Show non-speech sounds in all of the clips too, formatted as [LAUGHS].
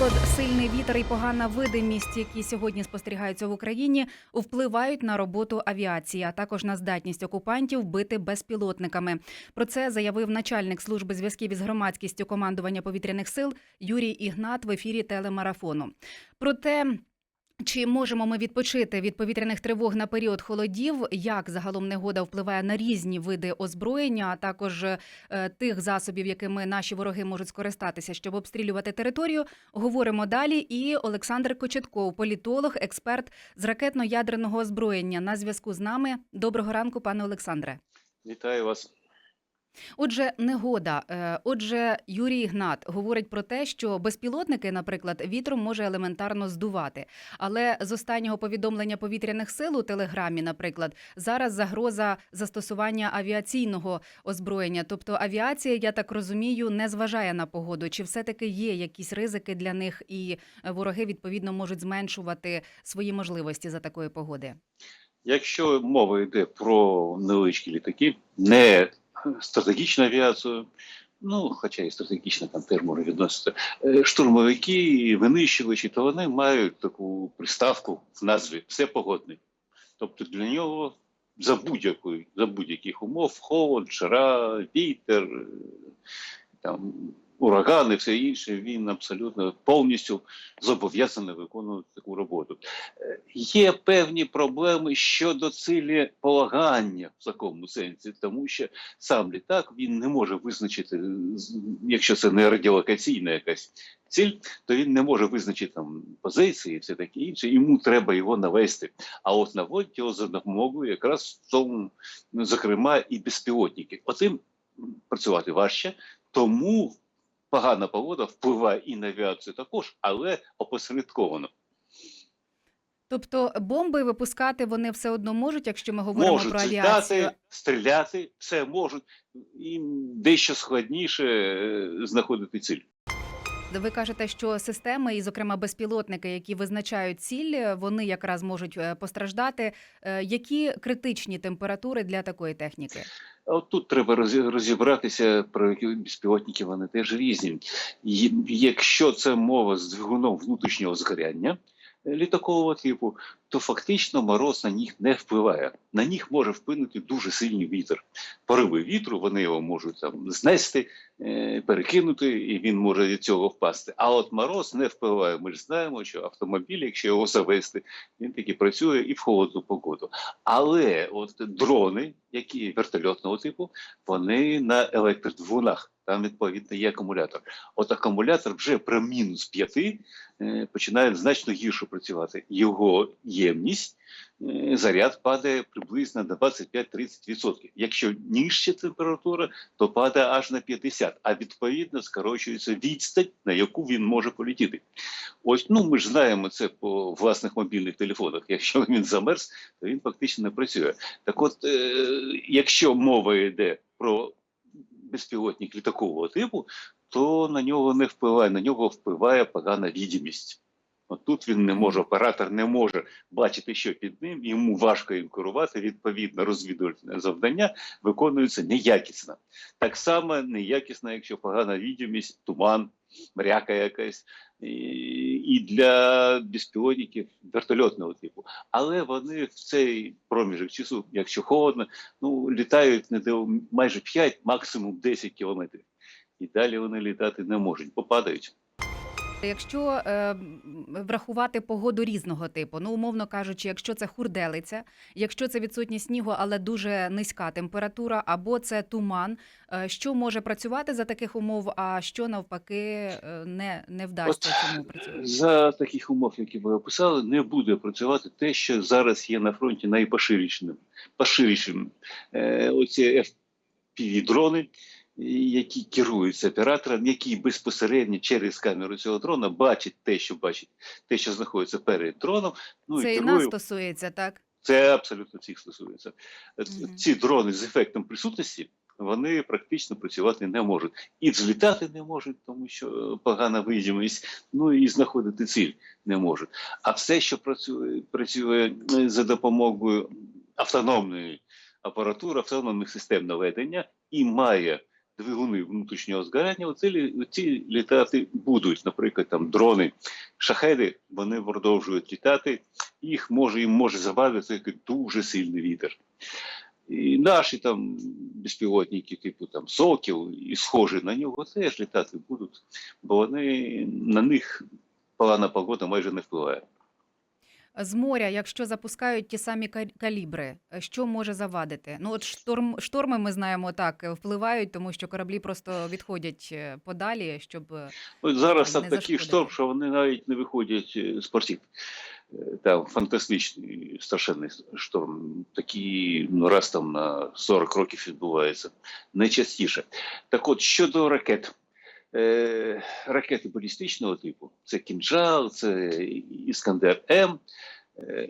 Холод, сильний вітер і погана видимість, які сьогодні спостерігаються в Україні, впливають на роботу авіації, а також на здатність окупантів бити безпілотниками. Про це заявив начальник служби зв'язків із громадськістю командування повітряних сил Юрій Ігнат в ефірі телемарафону. Проте. Чи можемо ми відпочити від повітряних тривог на період холодів? Як загалом негода впливає на різні види озброєння, а також е, тих засобів, якими наші вороги можуть скористатися, щоб обстрілювати територію? Говоримо далі. І Олександр Кочетков, політолог, експерт з ракетно-ядерного озброєння, на зв'язку з нами. Доброго ранку, пане Олександре. Вітаю вас. Отже, негода. Е, Отже, Юрій Ігнат говорить про те, що безпілотники, наприклад, вітром може елементарно здувати. Але з останнього повідомлення повітряних сил у телеграмі, наприклад, зараз загроза застосування авіаційного озброєння. Тобто авіація, я так розумію, не зважає на погоду. Чи все-таки є якісь ризики для них, і вороги відповідно можуть зменшувати свої можливості за такої погоди? Якщо мова йде про невеличкі літаки, не стратегічну авіацію, ну, хоча і стратегічна там теж може відносити, е, штурмовики, винищувачі, то вони мають таку приставку в назві все погодне. Тобто для нього за будь-якої, за будь-яких умов холод, жара, вітер, е, там, урагани, все інше, він абсолютно повністю зобов'язаний виконувати таку роботу. Е, Є певні проблеми щодо цілі полагання в такому сенсі, тому що сам літак він не може визначити, якщо це не радіолокаційна якась ціль, то він не може визначити там позиції і все таке інше. Йому треба його навести. А от наводять його за допомогою якраз в тому, зокрема, і безпілотники. Оцим працювати важче, тому погана погода впливає і на авіацію також, але опосередковано. Тобто бомби випускати вони все одно можуть, якщо ми говоримо можуть про авіацію. Можуть стріляти, все можуть. Їм дещо складніше е, знаходити ціль. Ви кажете, що системи, і, зокрема, безпілотники, які визначають ціль, вони якраз можуть е, постраждати. Е, Які критичні температури для такої техніки? От тут треба розі- розібратися про які безпілотники, вони теж різні. Якщо це мова з двигуном внутрішнього згоряння е, літакового типу, то фактично мороз на них не впливає. На них може вплинути дуже сильний вітер. Пориви вітру, вони його можуть там знести, е, перекинути, і він може від цього впасти. А от мороз не впливає. Ми ж знаємо, що автомобіль, якщо його завести, він таки працює і в холодну погоду. Але от дрони, які вертольотного типу, вони на електродвигунах. Там відповідно є акумулятор. От акумулятор вже при мінус 5 е, починає значно гірше працювати. Його ємність, е, заряд падає приблизно на 25-30%. Якщо нижча температура, то падає аж на 50%, а відповідно скорочується відстань, на яку він може полетіти. Ось ну ми ж знаємо це по власних мобільних телефонах. Якщо [LAUGHS] він замерз, то він фактично не працює. Так от, е, якщо мова йде про безпілотник літакового типу, то на нього не впливає, на нього впливає погана відомість. От тут він не може, оператор не може бачити, що під ним, йому важко їм керувати, відповідно, розвідувальне завдання виконується неякісно. Так само неякісно, якщо погана відомість, туман, мряка якась, і, для безпілотників вертольотного типу. Але вони в цей проміжок часу, якщо холодно, ну, літають не майже 5, максимум 10 кілометрів. І далі вони літати не можуть, попадають. Якщо е, врахувати погоду різного типу, ну умовно кажучи, якщо це хурделиця, якщо це відсутність снігу, але дуже низька температура, або це туман, е, що може працювати за таких умов, а що навпаки е, не, не вдасться цьому працювати? За таких умов, які ви описали, не буде працювати те, що зараз є на фронті найпоширішим. Поширішим. Е, оці FPV-дрони, які керуються оператором, який безпосередньо через камеру цього дрона бачить те, що бачить, те, що знаходиться перед дроном. Ну це і і нас стосується, так? Це абсолютно всіх стосується. Мгм. Ці дрони з ефектом присутності вони практично працювати не можуть. І взлітати не можуть, тому що е, погана видимість, ну і знаходити ціль не можуть. А все, що працює, працює е, за допомогою автономної апаратури, автономних систем наведення і має двигуни внутрішнього згоряння, оці, лі- ці літати будуть. Наприклад, там дрони, шахеди, вони продовжують літати. Їх може їм може забавити дуже сильний вітер. І наші там безпілотники, типу там Сокіл і схожі на нього, теж літати будуть, бо вони на них погана погода майже не впливає. З моря, якщо запускають ті самі калібри, що може завадити? Ну от шторм, шторми ми знаємо так впливають, тому що кораблі просто відходять е, подалі, щоб е, От зараз там такий шторм, що вони навіть не виходять е, з портів. Там фантастичний страшенний шторм. Такий ну, раз там на 40 років відбувається. Найчастіше. Так от, щодо ракет. Е, ракети балістичного типу, це Кінжал, це Іскандер М, е,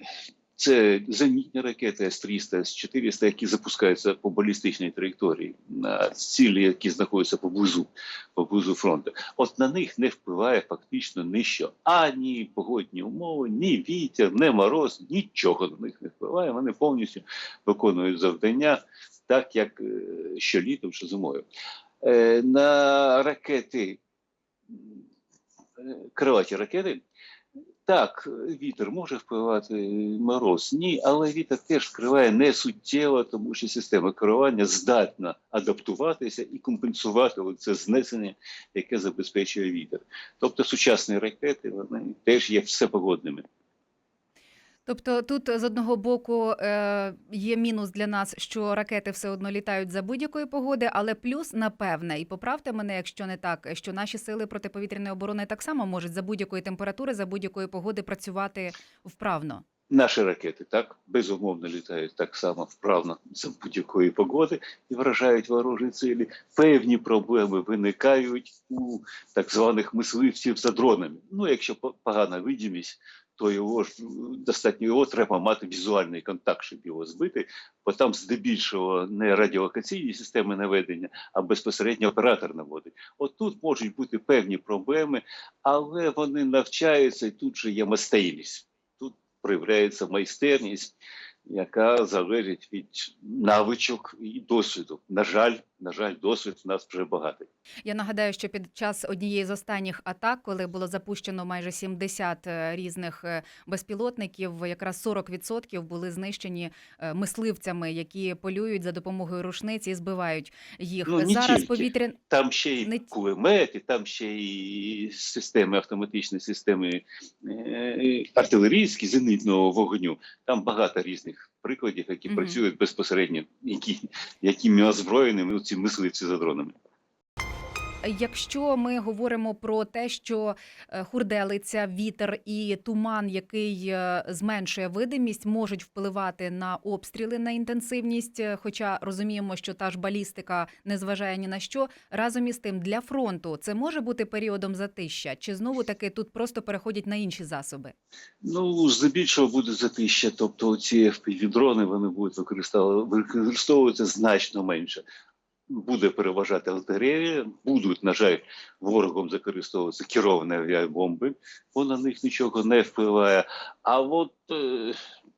це зенітні ракети С-300, С-400, які запускаються по балістичній траєкторії на цілі, які знаходяться поблизу, поблизу фронту. От на них не впливає фактично ніщо. Ані погодні умови, ні вітер, ні мороз, нічого на них не впливає. Вони повністю виконують завдання так, як е, що літом, що зимою. Е, На ракети, е, крилаті ракети, так, вітер може впливати, мороз ні, але вітер теж вкриває не суттєво, тому що система керування здатна адаптуватися і компенсувати це знесення, яке забезпечує вітер. Тобто сучасні ракети вони теж є всепогодними. Тобто тут з одного боку е, є мінус для нас, що ракети все одно літають за будь-якої погоди, але плюс, напевне, і поправте мене, якщо не так, що наші сили протиповітряної оборони так само можуть за будь-якої температури, за будь-якої погоди працювати вправно. Наші ракети так безумовно літають так само вправно за будь-якої погоди і вражають ворожі цілі. Певні проблеми виникають у так званих мисливців за дронами. Ну, якщо по- погана видимість, то його ж достатньо його треба мати візуальний контакт, щоб його збити, бо там здебільшого не радіолокаційні системи наведення, а безпосередньо оператор наводить. От тут можуть бути певні проблеми, але вони навчаються, і тут же є мастейність. Тут проявляється майстерність, яка залежить від навичок і досвіду. На жаль, на жаль, досвід у нас вже багатий. Я нагадаю, що під час однієї з останніх атак, коли було запущено майже 70 е, різних е, безпілотників, якраз 40% були знищені е, мисливцями, які полюють за допомогою рушниць і збивають їх. Ну, не Зараз повітря Там ще й Не- кулемети, там ще й системи автоматичні системи артилерійські зенитного вогню. Там багато різних прикладів, які Мгм. працюють безпосередньо, які, якими озброєними ці мисливці за дронами. Якщо ми говоримо про те, що е, хурделиця, вітер і туман, який е, зменшує видимість, можуть впливати на обстріли на інтенсивність, е, хоча розуміємо, що та ж балістика не зважає ні на що. Разом із тим, для фронту це може бути періодом затища, чи знову таки тут просто переходять на інші засоби? Ну, здебільшого буде затища, тобто ці FPV-дрони вони будуть використову- використовуватися значно менше. Буде переважати артилерія, будуть, на жаль, ворогом використовуватися керовані авіабомби, бо на них нічого не впливає. А от е,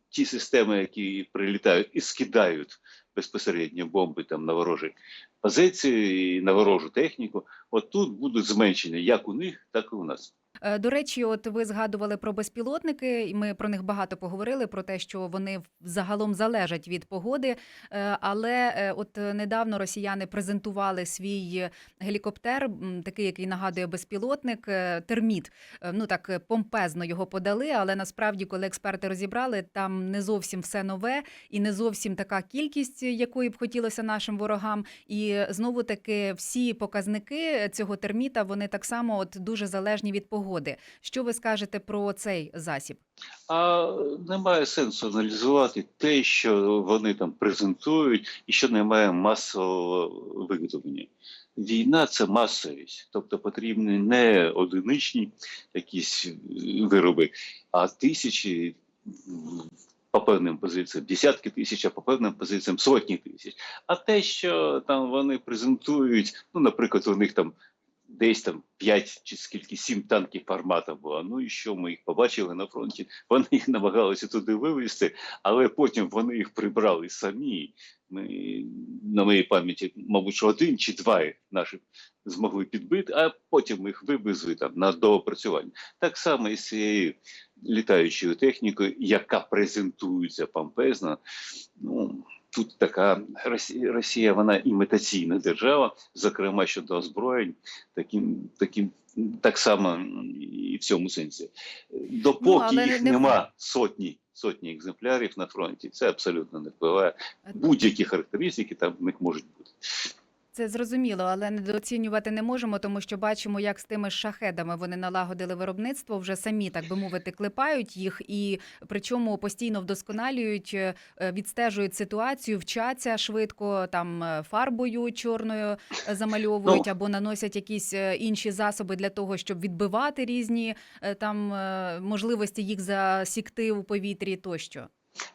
ті системи, які прилітають і скидають безпосередньо бомби там на ворожі позиції, на ворожу техніку, от тут будуть зменшення як у них, так і у нас. Е, До речі, от ви згадували про безпілотники, і ми про них багато поговорили про те, що вони загалом залежать від погоди. Е, Але е, от недавно росіяни презентували свій гелікоптер, такий, який нагадує безпілотник, терміт. Ну так помпезно його подали. Але насправді, коли експерти розібрали, там не зовсім все нове і не зовсім така кількість, якої б хотілося нашим ворогам. І знову таки всі показники цього терміта вони так само от дуже залежні від погоди. Що ви скажете про цей засіб? А немає сенсу аналізувати те, що вони там презентують, і що немає масового виготовлення. Війна це масовість, тобто потрібні не одиничні якісь вироби, а тисячі по певним позиціям, десятки тисяч, а по певним позиціям сотні тисяч. А те, що там вони презентують, ну, наприклад, у них там десь там 5 чи скільки 7 танків армата була. Ну і що ми їх побачили на фронті? Вони їх намагалися туди вивезти, але потім вони їх прибрали самі. Ми на моїй пам'яті, мабуть, один чи два наші змогли підбити, а потім їх вивезли там на доопрацювання. Так само і з цією літаючою технікою, яка презентується помпезно. Ну, тут така Росія, вона імітаційна держава, зокрема щодо озброєнь, таким, таким так само і в цьому сенсі. Допоки Ну, їх не- нема сотні. Сотні екземплярів на фронті, це абсолютно не впливає. Будь-які характеристики там в них можуть бути. Це зрозуміло, але недооцінювати не можемо, тому що бачимо, як з тими шахедами вони налагодили виробництво, вже самі, так би мовити, клепають їх, і причому постійно вдосконалюють, е, відстежують ситуацію, вчаться швидко там е, фарбою чорною е, замальовують Ну. або наносять якісь інші засоби для того, щоб відбивати різні там можливості їх засікти у повітрі тощо.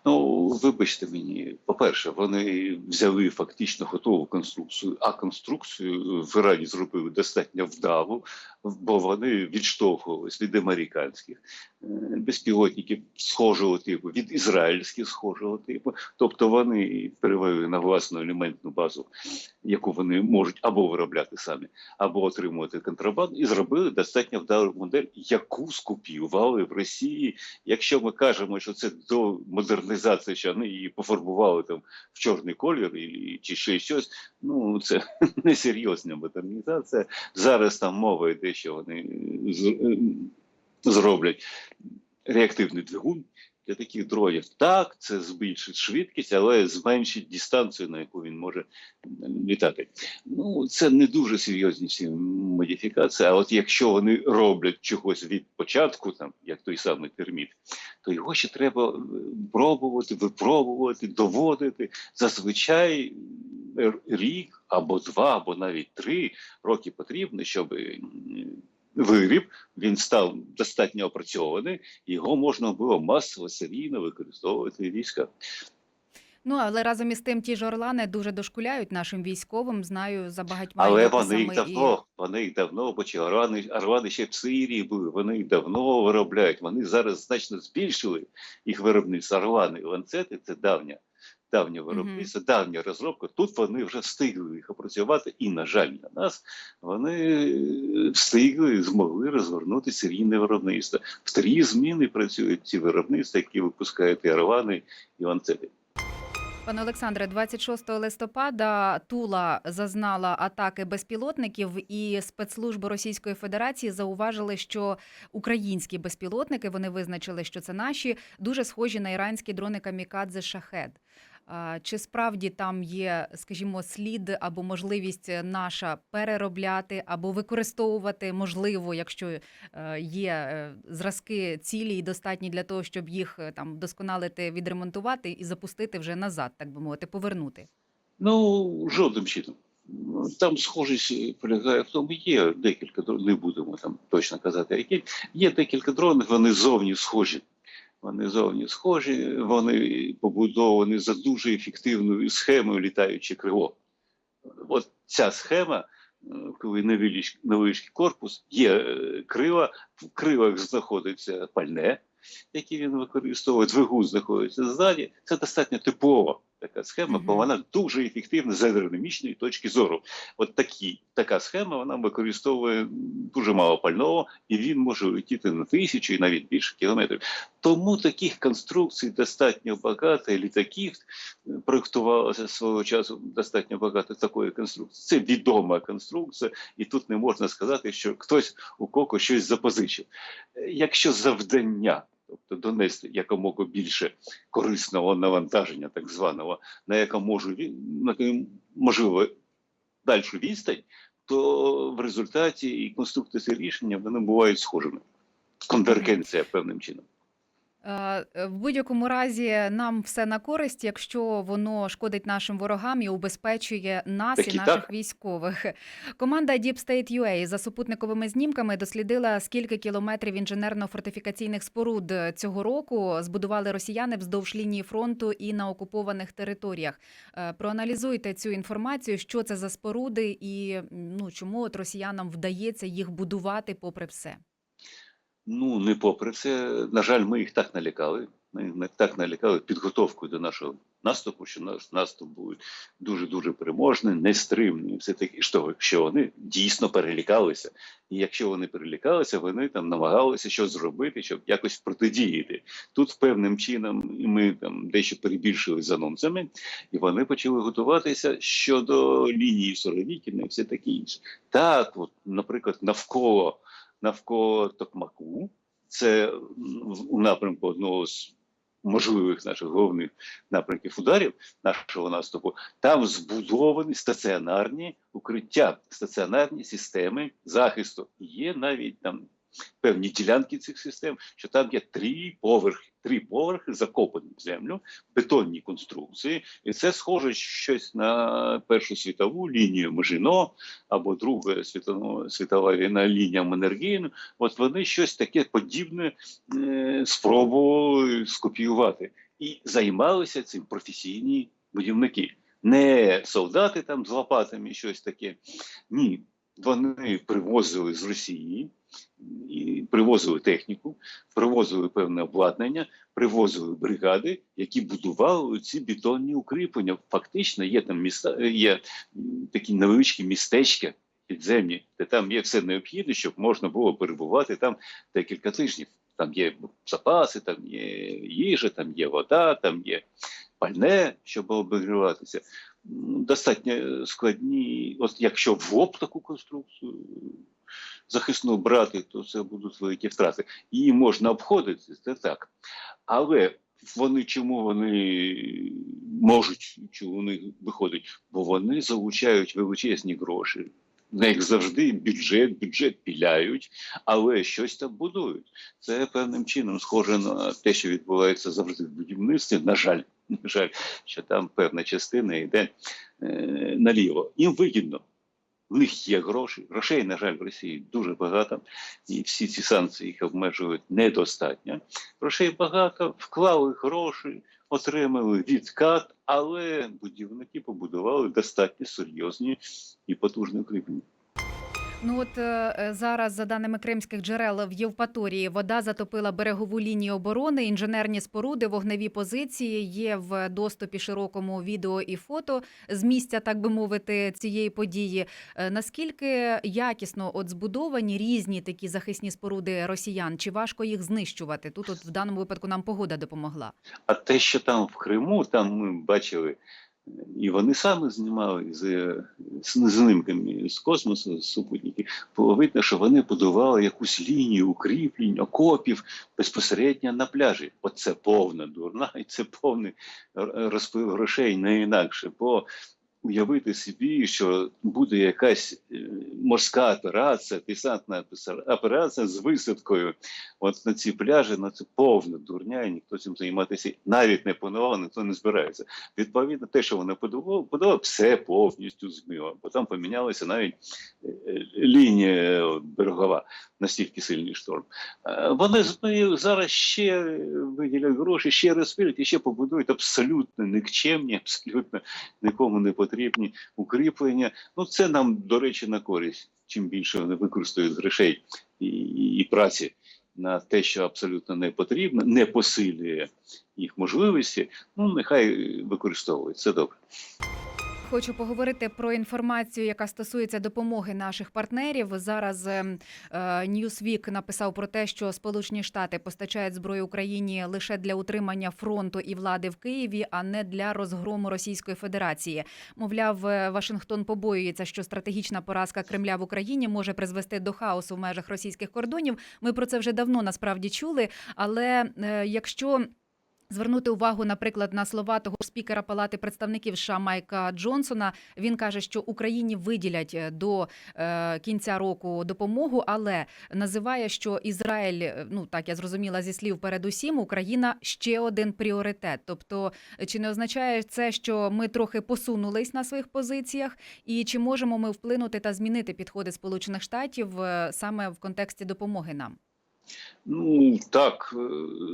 Ну, вибачте мені, по-перше, вони взяли фактично готову конструкцію, а конструкцію в Ірані зробили достатньо вдаву, бо вони відштовхувалися від американських. е, безпілотників схожого типу, від ізраїльських схожого типу. Тобто вони перевели на власну елементну базу, яку вони можуть або виробляти самі, або отримувати контрабанду, і зробили достатньо вдалу модель, яку скопіювали в Росії. Якщо ми кажемо, що це до модернізації, що вони її пофарбували там в чорний колір і, чи ще щось, ну це [LAUGHS] несерйозна модернізація. Зараз там мова йде, що вони е, зроблять реактивний двигун для таких дронів. Так, це збільшить швидкість, але зменшить дистанцію, на яку він може літати. Ну, це не дуже серйозні ці модифікації. А от якщо вони роблять чогось від початку, там як той самий терміт, то його ще треба е, пробувати, випробувати, доводити. Зазвичай рік або два, або навіть три роки потрібно, щоб виріб він став достатньо опрацьований, його можна було масово серійно використовувати в військах. Ну але разом із тим ті ж орлани дуже дошкуляють нашим військовим. Знаю за багатьма Але вони їх дописами і- давно, вони їх давно, бо чи орлани, орлани ще в Сирії були, вони їх давно виробляють. Вони зараз значно збільшили їх виробництво. Орлани ланцети це давня, давнє виробництво, давня розробка. Тут вони вже встигли їх опрацювати, і, на жаль, на нас вони встигли, змогли розгорнути серійне виробництво. В три зміни працюють ці виробництва, які випускають і і ланцети. Пане Олександре, 26 листопада Тула зазнала атаки безпілотників, і спецслужби Російської Федерації зауважили, що українські безпілотники вони визначили, що це наші, дуже схожі на іранські дрони камікадзе Шахед. Чи справді там є, скажімо, слід або можливість наша переробляти або використовувати, можливо, якщо е, є е, зразки цілі і достатні для того, щоб їх е, там досконалити, відремонтувати і запустити вже назад, так би мовити, повернути? Ну, жодним чином. Там схожість полягає в тому, є декілька дронів, не будемо там точно казати, які. Є декілька дронів, вони зовні схожі. Вони зовні схожі, вони побудовані за дуже ефективною схемою літаюче крило. От ця схема, е, коли невеличкий, корпус, є е, крила, в крилах знаходиться пальне, яке він використовує, двигун знаходиться ззаді. Це достатньо типова така схема, бо вона дуже ефективна з аеродинамічної точки зору. От такі, така схема вона використовує дуже мало пального, і він може летіти на тисячу і навіть більше кілометрів. Тому таких конструкцій достатньо багато, і літаків е, проєктувалося свого часу достатньо багато такої конструкції. Це відома конструкція, і тут не можна сказати, що хтось у кого щось запозичив. Е, Якщо завдання, тобто донести якомога більше корисного навантаження, так званого, на яке можу на можливо дальшу відстань, то в результаті і конструкції рішення вони бувають схожими. Конвергенція певним чином. Е, В будь-якому разі нам все на користь, якщо воно шкодить нашим ворогам і убезпечує нас Так і і наших так. військових. Команда Deep State UA за супутниковими знімками дослідила, скільки кілометрів інженерно-фортифікаційних споруд цього року збудували росіяни вздовж лінії фронту і на окупованих територіях. Е, Проаналізуйте цю інформацію, що це за споруди, і ну чому от росіянам вдається їх будувати попри все. Ну, не попри це, на жаль, ми їх так налякали. Ми так налякали підготовкою до нашого наступу, що наш наступ буде дуже-дуже переможний, нестримний. Все таки, що, що вони дійсно перелякалися. І якщо вони перелякалися, вони там намагалися щось зробити, щоб якось протидіяти. Тут певним чином ми там дещо перебільшили з анонсами, і вони почали готуватися щодо лінії Соровікіна і все таке інше. Так, от, наприклад, навколо навколо Токмаку. Це у напрямку одного з можливих наших головних напрямків ударів нашого наступу. Там збудовані стаціонарні укриття, стаціонарні системи захисту. Є навіть там певні ділянки цих систем, що там є три поверхи, три поверхи закопані в землю, бетонні конструкції, і це схоже щось на Першу світову лінію Межино або Друга світова, світова війна лінія Менергіну. От вони щось таке подібне е, спробували скопіювати. І займалися цим професійні будівники. Не солдати там з лопатами, щось таке. Ні, вони привозили з Росії, привозили техніку, привозили певне обладнання, привозили бригади, які будували ці бетонні укріплення. Фактично є там міста, є такі невеличкі містечка підземні, де там є все необхідне, щоб можна було перебувати там декілька тижнів. Там є запаси, там є їжа, там є вода, там є пальне, щоб обігріватися. Достатньо складні, от якщо в лоб таку конструкцію захисну брати, то це будуть великі втрати. Її можна обходити, це так. Але вони чому вони можуть, чому вони виходять? Бо вони залучають величезні гроші. Як завжди, бюджет, бюджет піляють, але щось там будують. Це певним чином схоже на те, що відбувається завжди в будівництві. На жаль, на жаль, що там певна частина йде е, наліво. Їм вигідно. В них є гроші. Грошей, на жаль, в Росії дуже багато, і всі ці санкції їх обмежують недостатньо. Грошей багато, вклали гроші, отримали відкат, але будівники побудували достатньо серйозні і потужні укріплення. Ну от е, е, зараз, за даними кримських джерел в Євпаторії, вода затопила берегову лінію оборони, інженерні споруди, вогневі позиції є в доступі широкому відео і фото з місця, так би мовити, цієї події. Е, Наскільки якісно от збудовані різні такі захисні споруди росіян? Чи важко їх знищувати? Тут, от в даному випадку, нам погода допомогла. А те, що там в Криму, там ми бачили, і вони самі знімали з, з знимками з космосу, з супутників, було видно, що вони будували якусь лінію укріплень, окопів безпосередньо на пляжі. Оце повна дурна, і це повний р- грошей, не інакше. Бо уявити собі, що буде якась е, морська операція, десантна операція з висадкою от на ці пляжі, ну це повна дурня, і ніхто цим займатися навіть не планував, ніхто не збирається. Відповідно, те, що вони подумали, подумали, все повністю змило, бо там помінялася навіть е, е, лінія берегова, настільки сильний шторм. Вони зараз ще виділять гроші, ще розпилять і ще побудують абсолютно нікчемні, абсолютно нікому не потрібні укріплення. Ну це нам, до речі, на користь. Чим більше вони використовують грошей і, і, і праці на те, що абсолютно не потрібно, не посилює їх можливості, ну нехай використовують. Це добре. Хочу поговорити про інформацію, яка стосується допомоги наших партнерів. Зараз ем, е, Newsweek написав про те, що Сполучені Штати постачають зброю Україні лише для утримання фронту і влади в Києві, а не для розгрому Російської Федерації. Мовляв, е, Вашингтон побоюється, що стратегічна поразка Кремля в Україні може призвести до хаосу в межах російських кордонів. Ми про це вже давно насправді чули. Але е, якщо Звернути увагу, наприклад, на слова того спікера Палати представників США Майка Джонсона. Він каже, що Україні виділять е, до е, кінця року допомогу, але називає, що Ізраїль, е, ну так я зрозуміла зі слів передусім, Україна ще один пріоритет. Тобто, чи не означає це, що ми трохи посунулись на своїх позиціях, і чи можемо ми вплинути та змінити підходи Сполучених Штатів саме в контексті допомоги нам? Ну так, е,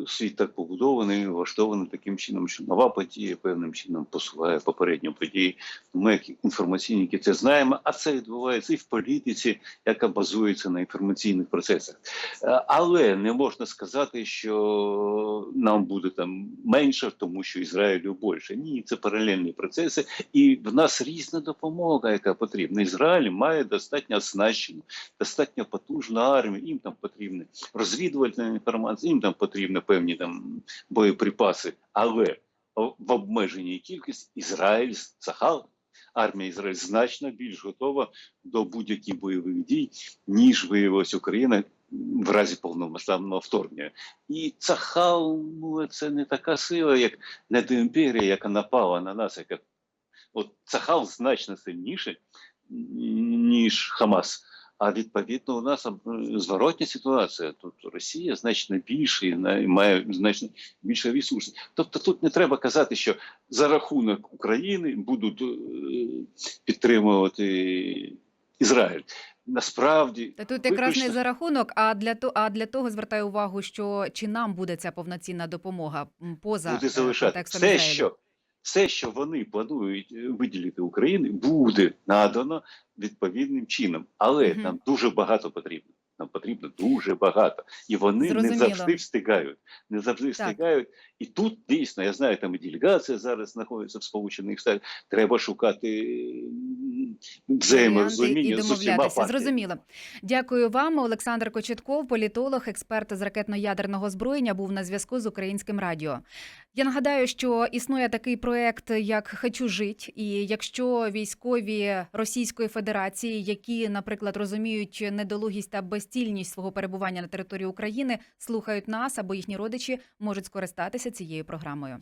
світ так побудований, влаштований таким чином, що нова подія певним чином посуває попередню подію. Ми, як інформаційники, це знаємо, а це відбувається і в політиці, яка базується на інформаційних процесах. Е, Але не можна сказати, що нам буде там менше, тому що Ізраїлю більше. Ні, це паралельні процеси, і в нас різна допомога, яка потрібна. Ізраїль має достатньо оснащену, достатньо потужну армію. Їм там потрібна розвідувальна інформація, їм там потрібні певні там боєприпаси, але в обмеженій кількості Ізраїль Сахал, армія Ізраїль значно більш готова до будь-яких бойових дій, ніж виявилась Україна в разі повномасштабного вторгнення. І Цахал, ну це не така сила, як недоімперія, яка напала на нас, яка от Цахал значно сильніше, ніж Хамас. А відповідно у нас е, зворотня ситуація. Тут Росія значно більше і має значно більше ресурсів. Тобто тут не треба казати, що за рахунок України будуть е, підтримувати Ізраїль. Насправді Та тут якраз не за рахунок, а для того, а для того звертаю увагу, що чи нам буде ця повноцінна допомога поза буде е, залишати все, що все, що вони планують е, виділити Україні, буде надано відповідним чином, але Мгм. нам дуже багато потрібно. Нам потрібно дуже багато, і вони Зрозуміло. не завжди встигають. Не завжди Так. встигають. І тут дійсно я знаю, там і делегація зараз знаходиться в Сполучених Штатах. Треба шукати взаєморозуміння з усіма. Зрозуміло. Дякую вам. Олександр Кочетков, політолог, експерт з ракетно-ядерного озброєння, був на зв'язку з українським радіо. Я нагадаю, що існує такий проект, як Хочу жить, і якщо військові Російської Федерації, які, наприклад, розуміють недолугість та безцільність свого перебування на території України, слухають нас або їхні родичі, можуть скористатися цією програмою.